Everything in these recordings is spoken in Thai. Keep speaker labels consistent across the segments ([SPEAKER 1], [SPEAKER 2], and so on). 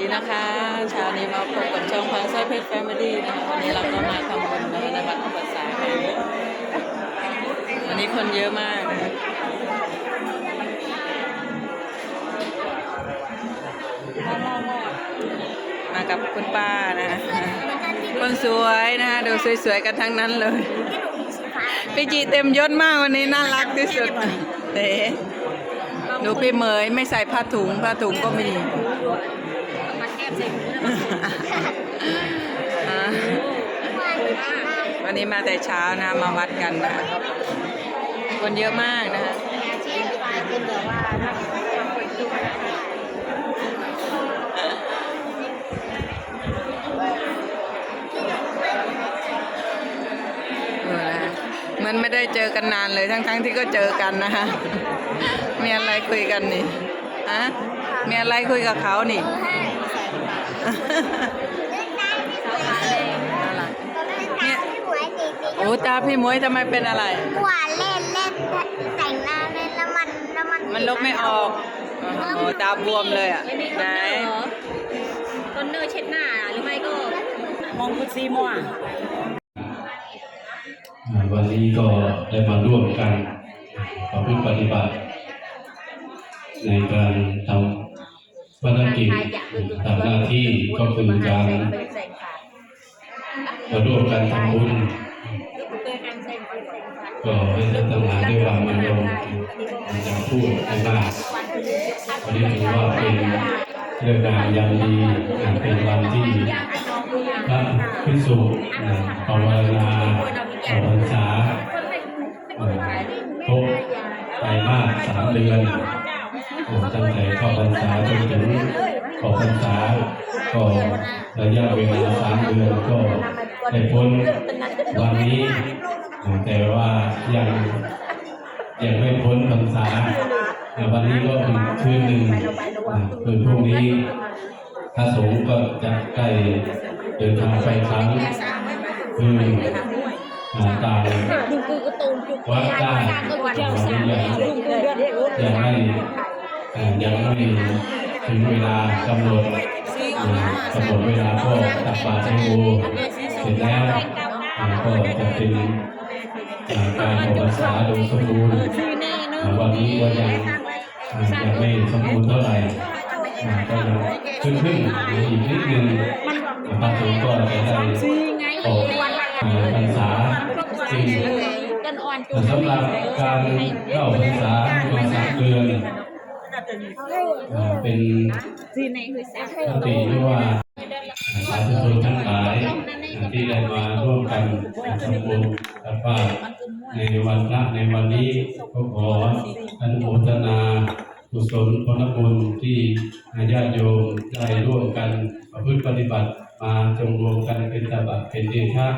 [SPEAKER 1] ดีนะคะเช้านี้มาพบกับช่องพังสร้อยเพชรแฟมิลี่นะคะวันนี้เราก็มาทำบุญนะคะในวัดอุปสาค่ะวันนี้คนเยอะมากมากับคุณป้านะคะคนสวยนะคะดูสวยๆกันทั้งนั้นเลยพี่จีเต็มยศมากวันนี้น่ารักที่สุดเต๋ดูพี่เหมยไม่ใส่ผ้าถุงผ้าถุงก็มี อ่าวันนี้มาแต่เช้านะมาวัดกันนะคนเยอะมากนะคะมันไม่ได้เจอกันนานเลยทั้งๆที่ก็เจอกันนะคะมีอะไรคุยกันนี่ฮะมีอะไรคุยกับเขานี่ โอ้ตาพี่มวยทำไมเป็นอะไร
[SPEAKER 2] หวานเล่นเล่นแต่งหน้าเล่นแล้วมันแล้วมัน
[SPEAKER 1] มันลบไม่ออกโอ้ตาบวมเลยอะไหน
[SPEAKER 3] ต้นเนอร์เช็ดหน้าหรือไม่ก็มองคุณซีมัว
[SPEAKER 4] อ่าวันนี้ก็ได้มาร่วมกันประพฤติปฏิบัติ ในการทำ ภารกิจทำหน้าที่ก็คือการมาร่วมกันทำบุญก็ให้ท่านทั้งหลายได้วางมันลงอย่าพูดให้ากวันนี้ถือว่าเป็นเรื่องงานยามดีเป็นวันที่พระพิสุอ่าภาวนาออกพรรษาครบไตรมาสสามเดือน ตั้งแต่เข้าพรรษาจนถึงออกพรรษาก็ระยะเวลาสามเดือนก็ได้พ้นวันนี้ แต่ว่ายังยังไม่พ้นพรรษาแต่วันนี้ก็อีกคืนหนึ่งคือพรุ่งนี้พระสงฆ์ก็จะใกล้เดินทางไปครั้งคืออ่าต่าง
[SPEAKER 3] ดูกูกระตูนจุก
[SPEAKER 4] วัดได้อย่างให้ ยังไม่ถึงเวลากำหนดกำหนดเวลาก็ตักบาตรให้โมเสร็จแล้วก็จะเป็นการออกพรรษาโดยสมบูรณ์วันนี้ก็ยังยังไม่สมบูรณ์เท่าไหร่ก็ยังขึ้นขึ้นอีกนิดนึงอ่าพระสงฆ์ก็จะได้ออกอ่าษาจริงสำหรับการเข้าพรรษาเป็นสามเดือน เป็น
[SPEAKER 3] ซีในคือแซ่
[SPEAKER 4] ปกติที่ว่าสาธุชนทั้งหลายที่ได้มาร่วมกันทำบุญกับว่าในวันพระในวันนี้ก็ขออนุโมทนากุศลผลบุญที่ญาติโยมได้ร่วมกันประพฤติปฏิบัติมาจงรวมกันเป็นตบะเป็นเดชะ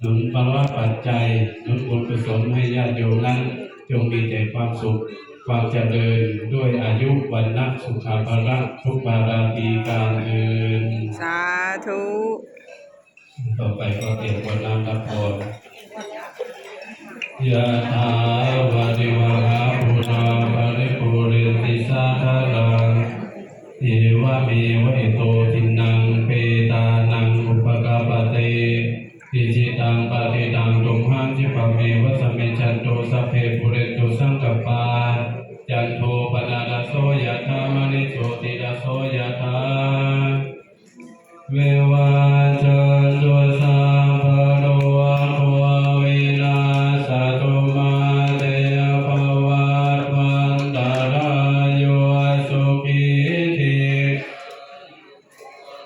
[SPEAKER 4] หนุนภาวะปัจจัยหนุนบุญกุศลให้ญาติโยมนั้นจงมีแต่ความสุข ความเจริญด้วยอายุวันนะสุขาภระทุกบาราตีการเอิน
[SPEAKER 1] สาธุ
[SPEAKER 4] ต่อไปก็เตรียมวันน้ำรับพรยะถาวาริวหาปุราภริปุเรนติสาคารังเอวะเมวะอิโต